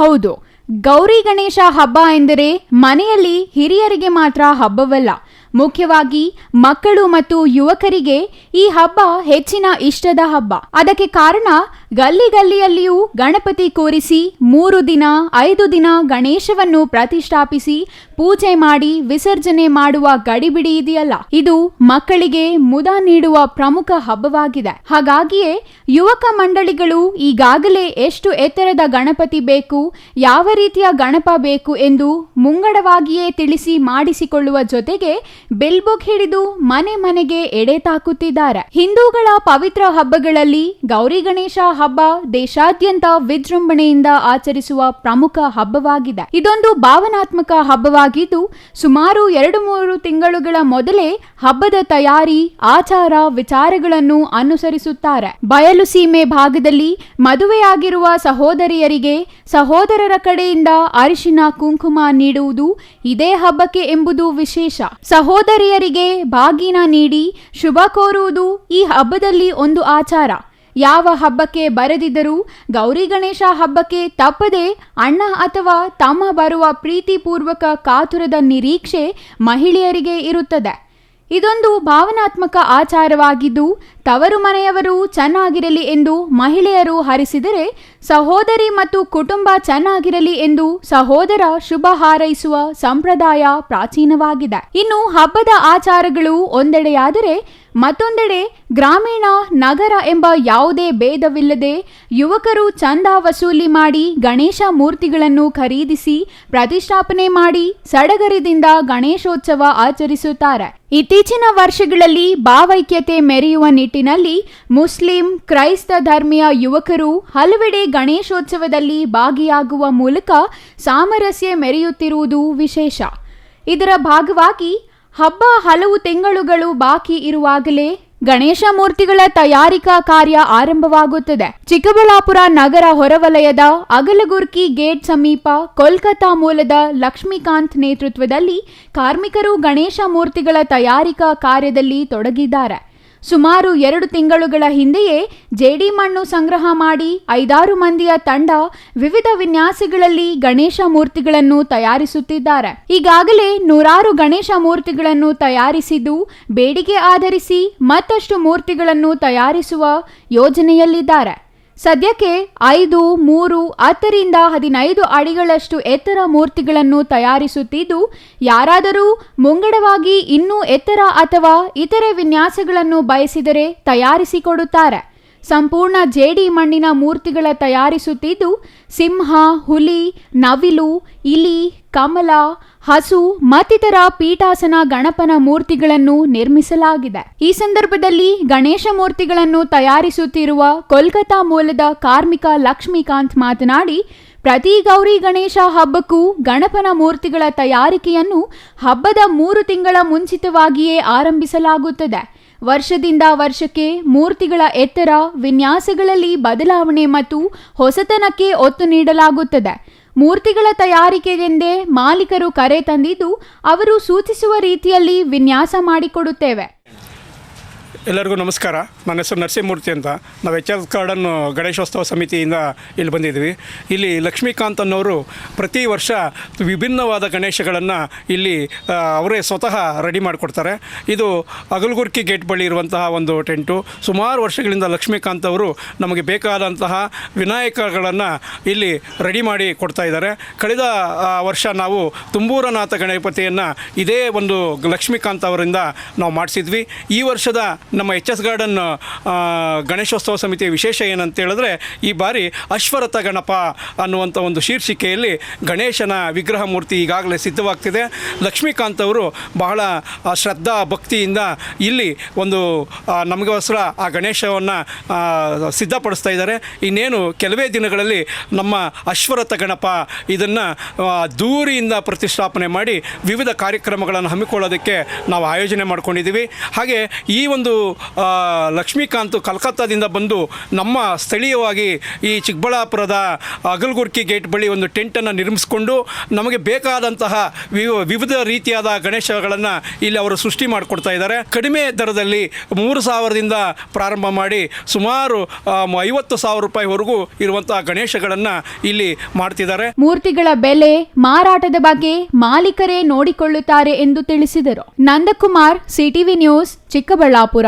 ಹೌದು. ಗೌರಿ ಗಣೇಶ ಹಬ್ಬ ಎಂದರೆ ಮನೆಯಲ್ಲಿ ಹಿರಿಯರಿಗೆ ಮಾತ್ರ ಹಬ್ಬವಲ್ಲ. ಮುಖ್ಯವಾಗಿ ಮಕ್ಕಳು ಮತ್ತು ಯುವಕರಿಗೆ ಈ ಹಬ್ಬ ಹೆಚ್ಚಿನ ಇಷ್ಟದ ಹಬ್ಬ. ಅದಕ್ಕೆ ಕಾರಣ ಗಲ್ಲಿ ಗಲ್ಲಿಯಲ್ಲಿಯೂ ಗಣಪತಿ ಕೂರಿಸಿ ಮೂರು ದಿನ, ಐದು ದಿನ ಗಣೇಶವನ್ನು ಪ್ರತಿಷ್ಠಾಪಿಸಿ ಪೂಜೆ ಮಾಡಿ ವಿಸರ್ಜನೆ ಮಾಡುವ ಗಡಿಬಿಡಿ ಇದೆಯಲ್ಲ? ಇದು ಮಕ್ಕಳಿಗೆ ಮುದ ನೀಡುವ ಪ್ರಮುಖ ಹಬ್ಬವಾಗಿದೆ. ಹಾಗಾಗಿಯೇ ಯುವಕ ಮಂಡಳಿಗಳು ಈಗಾಗಲೇ ಎಷ್ಟು ಎತ್ತರದ ಗಣಪತಿ ಬೇಕು, ಯಾವ ರೀತಿಯ ಗಣಪ ಬೇಕು ಎಂದು ಮುಂಗಡವಾಗಿಯೇ ತಿಳಿಸಿ ಮಾಡಿಸಿಕೊಳ್ಳುವ ಜೊತೆಗೆ ಬಿಲ್ ಬುಕ್ ಹಿಡಿದು ಮನೆ ಮನೆಗೆ ಎಡೆ ತಾಕುತ್ತಿದ್ದಾರೆ. ಹಿಂದೂಗಳ ಪವಿತ್ರ ಹಬ್ಬಗಳಲ್ಲಿ ಗೌರಿ ಗಣೇಶ ಹಬ್ಬ ದೇಶಾದ್ಯಂತ ವಿಜೃಂಭಣೆಯಿಂದ ಆಚರಿಸುವ ಪ್ರಮುಖ ಹಬ್ಬವಾಗಿದೆ. ಇದೊಂದು ಭಾವನಾತ್ಮಕ ಹಬ್ಬವಾಗಿದ್ದು ಸುಮಾರು ಎರಡು ಮೂರು ತಿಂಗಳುಗಳ ಮೊದಲೇ ಹಬ್ಬದ ತಯಾರಿ, ಆಚಾರ, ವಿಚಾರಗಳನ್ನು ಅನುಸರಿಸುತ್ತಾರೆ. ಬಯಲು ಸೀಮೆ ಭಾಗದಲ್ಲಿ ಮದುವೆಯಾಗಿರುವ ಸಹೋದರಿಯರಿಗೆ ಸಹೋದರರ ಕಡೆಯಿಂದ ಅರಿಶಿನ ಕುಂಕುಮ ನೀಡುವುದು ಇದೇ ಹಬ್ಬಕ್ಕೆ ಎಂಬುದು ವಿಶೇಷ. ಸಹೋದರಿಯರಿಗೆ ಬಾಗಿನ ನೀಡಿ ಶುಭ ಕೋರುವುದು ಈ ಹಬ್ಬದಲ್ಲಿ ಒಂದು ಆಚಾರ. ಯಾವ ಹಬ್ಬಕ್ಕೆ ಬರೆದಿದ್ದರೂ ಗೌರಿ ಗಣೇಶ ಹಬ್ಬಕ್ಕೆ ತಪ್ಪದೆ ಅಣ್ಣ ಅಥವಾ ತಮ್ಮ ಬರುವ ಪ್ರೀತಿಪೂರ್ವಕ ಕಾತುರದ ನಿರೀಕ್ಷೆ ಮಹಿಳೆಯರಿಗೆ ಇರುತ್ತದೆ. ಇದೊಂದು ಭಾವನಾತ್ಮಕ ಆಚಾರವಾಗಿದ್ದು, ತವರು ಮನೆಯವರು ಚೆನ್ನಾಗಿರಲಿ ಎಂದು ಮಹಿಳೆಯರು ಹರಿಸಿದರೆ ಸಹೋದರಿ ಮತ್ತು ಕುಟುಂಬ ಚೆನ್ನಾಗಿರಲಿ ಎಂದು ಸಹೋದರ ಶುಭ ಹಾರೈಸುವ ಸಂಪ್ರದಾಯ ಪ್ರಾಚೀನವಾಗಿದೆ. ಇನ್ನು ಹಬ್ಬದ ಆಚಾರಗಳು ಒಂದೆಡೆಯಾದರೆ ಮತ್ತೊಂದೆಡೆ ಗ್ರಾಮೀಣ ನಗರ ಎಂಬ ಯಾವುದೇ ಭೇದವಿಲ್ಲದೆ ಯುವಕರು ಚಂದ ವಸೂಲಿ ಮಾಡಿ ಗಣೇಶ ಮೂರ್ತಿಗಳನ್ನು ಖರೀದಿಸಿ ಪ್ರತಿಷ್ಠಾಪನೆ ಮಾಡಿ ಸಡಗರದಿಂದ ಗಣೇಶೋತ್ಸವ ಆಚರಿಸುತ್ತಾರೆ. ಇತ್ತೀಚಿನ ವರ್ಷಗಳಲ್ಲಿ ಭಾವೈಕ್ಯತೆ ಮೆರೆಯುವ ನಿಟ್ಟಿನಲ್ಲಿ ಮುಸ್ಲಿಂ ಕ್ರೈಸ್ತ ಧರ್ಮೀಯ ಯುವಕರು ಹಲವೆಡೆ ಗಣೇಶೋತ್ಸವದಲ್ಲಿ ಭಾಗಿಯಾಗುವ ಮೂಲಕ ಸಾಮರಸ್ಯ ಮೆರೆಯುತ್ತಿರುವುದು ವಿಶೇಷ. ಇದರ ಭಾಗವಾಗಿ ಹಬ್ಬ ಹಲವು ತಿಂಗಳುಗಳು ಬಾಕಿ ಇರುವಾಗಲೇ ಗಣೇಶ ಮೂರ್ತಿಗಳ ತಯಾರಿಕಾ ಕಾರ್ಯ ಆರಂಭವಾಗುತ್ತದೆ. ಚಿಕ್ಕಬಳ್ಳಾಪುರ ನಗರ ಹೊರವಲಯದ ಅಗಲಗುರ್ಕಿ ಗೇಟ್ ಸಮೀಪ ಕೋಲ್ಕತಾ ಮೂಲದ ಲಕ್ಷ್ಮೀಕಾಂತ್ ನೇತೃತ್ವದಲ್ಲಿ ಕಾರ್ಮಿಕರು ಗಣೇಶ ಮೂರ್ತಿಗಳ ತಯಾರಿಕಾ ಕಾರ್ಯದಲ್ಲಿ ತೊಡಗಿದ್ದಾರೆ. ಸುಮಾರು ಎರಡು ತಿಂಗಳುಗಳ ಹಿಂದೆಯೇ ಜೇಡಿ ಮಣ್ಣು ಸಂಗ್ರಹ ಮಾಡಿ ಐದಾರು ಮಂದಿಯ ತಂಡ ವಿವಿಧ ವಿನ್ಯಾಸಗಳಲ್ಲಿ ಗಣೇಶ ಮೂರ್ತಿಗಳನ್ನು ತಯಾರಿಸುತ್ತಿದ್ದಾರೆ. ಈಗಾಗಲೇ ನೂರಾರು ಗಣೇಶ ಮೂರ್ತಿಗಳನ್ನು ತಯಾರಿಸಿದ್ದು, ಬೇಡಿಕೆ ಆಧರಿಸಿ ಮತ್ತಷ್ಟು ಮೂರ್ತಿಗಳನ್ನು ತಯಾರಿಸುವ ಯೋಜನೆಯಲ್ಲಿದ್ದಾರೆ. ಸದ್ಯಕ್ಕೆ ಐದು, ಮೂರು, ಹತ್ತರಿಂದ ಹದಿನೈದು ಅಡಿಗಳಷ್ಟು ಎತ್ತರ ಮೂರ್ತಿಗಳನ್ನು ತಯಾರಿಸುತ್ತಿದ್ದು, ಯಾರಾದರೂ ಮುಂಗಡವಾಗಿ ಇನ್ನೂ ಎತ್ತರ ಅಥವಾ ಇತರೆ ವಿನ್ಯಾಸಗಳನ್ನು ಬಯಸಿದರೆ ತಯಾರಿಸಿಕೊಡುತ್ತಾರೆ. ಸಂಪೂರ್ಣ ಜೇಡಿ ಮಣ್ಣಿನ ಮೂರ್ತಿಗಳ ತಯಾರಿಸುತ್ತಿದ್ದು, ಸಿಂಹ, ಹುಲಿ, ನವಿಲು, ಇಲಿ, ಕಮಲ ಹಸು ಮತ್ತಿತರ ಪೀಠಾಸನ ಗಣಪನ ಮೂರ್ತಿಗಳನ್ನು ನಿರ್ಮಿಸಲಾಗಿದೆ. ಈ ಸಂದರ್ಭದಲ್ಲಿ ಗಣೇಶ ಮೂರ್ತಿಗಳನ್ನು ತಯಾರಿಸುತ್ತಿರುವ ಕೋಲ್ಕತಾ ಮೂಲದ ಕಾರ್ಮಿಕ ಲಕ್ಷ್ಮೀಕಾಂತ್ ಮಾತನಾಡಿ, ಪ್ರತಿ ಗೌರಿ ಗಣೇಶ ಹಬ್ಬಕ್ಕೂ ಗಣಪನ ಮೂರ್ತಿಗಳ ತಯಾರಿಕೆಯನ್ನು ಹಬ್ಬದ ಮೂರು ತಿಂಗಳ ಮುಂಚಿತವಾಗಿಯೇ ಆರಂಭಿಸಲಾಗುತ್ತದೆ. ವರ್ಷದಿಂದ ವರ್ಷಕ್ಕೆ ಮೂರ್ತಿಗಳ ಎತ್ತರ ವಿನ್ಯಾಸಗಳಲ್ಲಿ ಬದಲಾವಣೆ ಮತ್ತು ಹೊಸತನಕ್ಕೆ ಒತ್ತು ನೀಡಲಾಗುತ್ತದೆ. ಮೂರ್ತಿಗಳ ತಯಾರಿಕೆಗೆಂದೇ ಮಾಲೀಕರು ಕರೆ ತಂದಿದ್ದು ಅವರು ಸೂಚಿಸುವ ರೀತಿಯಲ್ಲಿ ವಿನ್ಯಾಸ ಮಾಡಿಕೊಡುತ್ತೇವೆ. ಎಲ್ಲರಿಗೂ ನಮಸ್ಕಾರ. ನನ್ನ ಹೆಸರು ನರಸಿಂಹಮೂರ್ತಿ ಅಂತ. ನಾವು ಎಚ್ ಎಲ್ ಗಾರ್ಡನ್ ಗಣೇಶೋತ್ಸವ ಸಮಿತಿಯಿಂದ ಇಲ್ಲಿ ಬಂದಿದ್ದೀವಿ. ಇಲ್ಲಿ ಲಕ್ಷ್ಮೀಕಾಂತ್ ಅನ್ನೋರು ಪ್ರತಿ ವರ್ಷ ವಿಭಿನ್ನವಾದ ಗಣೇಶಗಳನ್ನು ಇಲ್ಲಿ ಅವರೇ ಸ್ವತಃ ರೆಡಿ ಮಾಡಿಕೊಡ್ತಾರೆ. ಇದು ಅಗಲಗುರ್ಕಿ ಗೇಟ್ ಬಳಿ ಇರುವಂತಹ ಒಂದು ಟೆಂಟು. ಸುಮಾರು ವರ್ಷಗಳಿಂದ ಲಕ್ಷ್ಮೀಕಾಂತ್ ಅವರು ನಮಗೆ ಬೇಕಾದಂತಹ ವಿನಾಯಕಗಳನ್ನು ಇಲ್ಲಿ ರೆಡಿ ಮಾಡಿ ಕೊಡ್ತಾ ಇದ್ದಾರೆ. ಕಳೆದ ವರ್ಷ ನಾವು ತುಂಬೂರನಾಥ ಗಣಪತಿಯನ್ನು ಇದೇ ಒಂದು ಲಕ್ಷ್ಮೀಕಾಂತ್ ಅವರಿಂದ ನಾವು ಮಾಡಿಸಿದ್ವಿ. ಈ ವರ್ಷದ ನಮ್ಮ ಎಚ್ ಎಸ್ ಗಾರ್ಡನ್ ಗಣೇಶೋತ್ಸವ ಸಮಿತಿಯ ವಿಶೇಷ ಏನಂತ ಹೇಳಿದ್ರೆ ಈ ಬಾರಿ ಅಶ್ವರಥ ಗಣಪ ಅನ್ನುವಂಥ ಒಂದು ಶೀರ್ಷಿಕೆಯಲ್ಲಿ ಗಣೇಶನ ವಿಗ್ರಹ ಮೂರ್ತಿ ಈಗಾಗಲೇ ಸಿದ್ಧವಾಗ್ತಿದೆ. ಲಕ್ಷ್ಮೀಕಾಂತ್ ಅವರು ಬಹಳ ಶ್ರದ್ಧಾ ಭಕ್ತಿಯಿಂದ ಇಲ್ಲಿ ಒಂದು ನಮಗೋಸ್ಕರ ಆ ಗಣೇಶವನ್ನು ಸಿದ್ಧಪಡಿಸ್ತಾ ಇದ್ದಾರೆ. ಇನ್ನೇನು ಕೆಲವೇ ದಿನಗಳಲ್ಲಿ ನಮ್ಮ ಅಶ್ವರಥ ಗಣಪ ಇದನ್ನು ದೂರಿಯಿಂದ ಪ್ರತಿಷ್ಠಾಪನೆ ಮಾಡಿ ವಿವಿಧ ಕಾರ್ಯಕ್ರಮಗಳನ್ನು ಹಮ್ಮಿಕೊಳ್ಳೋದಕ್ಕೆ ನಾವು ಆಯೋಜನೆ ಮಾಡ್ಕೊಂಡಿದ್ದೀವಿ. ಹಾಗೆ ಈ ಒಂದು ಲಕ್ಷ್ಮೀಕಾಂತ್ ಕಲ್ಕತ್ತಾದಿಂದ ಬಂದು ನಮ್ಮ ಸ್ಥಳೀಯವಾಗಿ ಈ ಚಿಕ್ಕಬಳ್ಳಾಪುರದ ಅಗಲ್ಗುರ್ಕಿ ಗೇಟ್ ಬಳಿ ಒಂದು ಟೆಂಟನ್ನು ನಿರ್ಮಿಸಿಕೊಂಡು ನಮಗೆ ಬೇಕಾದಂತಹ ವಿವಿಧ ರೀತಿಯಾದ ಗಣೇಶಗಳನ್ನು ಇಲ್ಲಿ ಅವರು ಸೃಷ್ಟಿ ಮಾಡಿಕೊಡ್ತಾ ಇದ್ದಾರೆ. ಕಡಿಮೆ ದರದಲ್ಲಿ ಮೂರು ಸಾವಿರದಿಂದ ಪ್ರಾರಂಭ ಮಾಡಿ ಸುಮಾರು ಐವತ್ತು ಸಾವಿರ ರೂಪಾಯಿವರೆಗೂ ಇರುವಂತಹ ಗಣೇಶಗಳನ್ನು ಇಲ್ಲಿ ಮಾಡ್ತಿದ್ದಾರೆ. ಮೂರ್ತಿಗಳ ಬೆಲೆ, ಮಾರಾಟದ ಬಗ್ಗೆ ಮಾಲೀಕರೇ ನೋಡಿಕೊಳ್ಳುತ್ತಾರೆ ಎಂದು ತಿಳಿಸಿದರು. Nandakumar, CTV news Chikkaballapur